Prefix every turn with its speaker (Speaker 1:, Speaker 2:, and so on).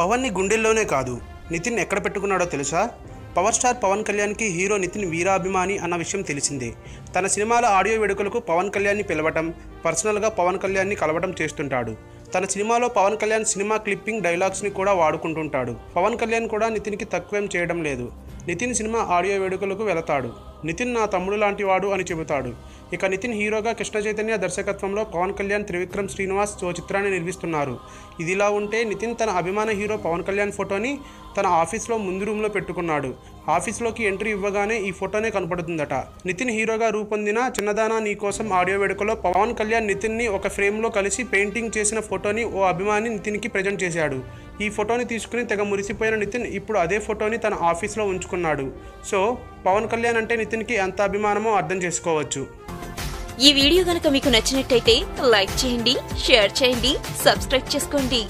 Speaker 1: పవన్ని గుండెల్లోనే కాదు. నితిన్ ఎక్కడ పెట్టుకున్నాడో తెలుసా? పవర్ స్టార్ పవన్ కళ్యాణ్కి హీరో నితిన్ వీరాభిమాని అన్న విషయం తెలిసిందే. తన సినిమాల ఆడియో వేడుకలకు పవన్ కళ్యాణ్ని పిలవటం పర్సనల్గా పవన్ కళ్యాణ్ని కలవటం చేస్తుంటాడు. తన సినిమాలో పవన్ కళ్యాణ్ సినిమా క్లిప్పింగ్ డైలాగ్స్ని కూడా వాడుకుంటుంటాడు. పవన్ కళ్యాణ్ కూడా నితిన్కి తక్కువేం చేయడం లేదు. నితిన్ సినిమా ఆడియో వేడుకలకు వెళతాడు. నితిన్ నా తమ్ముడు లాంటి వాడు అని చెబుతాడు. ఇక నితిన్ హీరోగా కృష్ణ చైతన్య దర్శకత్వంలో పవన్ కళ్యాణ్ త్రివిక్రమ్ శ్రీనివాస్ ఓ చిత్రాన్ని నిర్మిస్తున్నారు. ఇదిలా ఉంటే నితిన్ తన అభిమాన హీరో పవన్ కళ్యాణ్ ఫోటోని తన ఆఫీస్లో ముందు రూమ్లో పెట్టుకున్నాడు. ఆఫీస్లోకి ఎంట్రీ ఇవ్వగానే ఈ ఫోటోనే కనపడుతుందట. నితిన్ హీరోగా రూపొందిన చిన్నదానా నీ కోసం ఆడియో వేడుకలో పవన్ కళ్యాణ్ నితిన్ని ఒక ఫ్రేమ్లో కలిసి పెయింటింగ్ చేసిన ఫోటోని ఓ అభిమాని నితిన్కి ప్రజెంట్ చేశాడు. ఈ ఫోటోని తీసుకుని తెగ మురిసిపోయిన నితిన్ ఇప్పుడు అదే ఫోటోని తన ఆఫీస్లో ఉంచుకున్నాడు. సో పవన్ కళ్యాణ్ అంటే నితిన్కి ఎంత అభిమానమో అర్థం చేసుకోవచ్చు.
Speaker 2: ఈ వీడియో కనుక మీకు నచ్చినట్టయితే లైక్ చేయండి షేర్ చేయండి సబ్స్క్రైబ్ చేసుకోండి.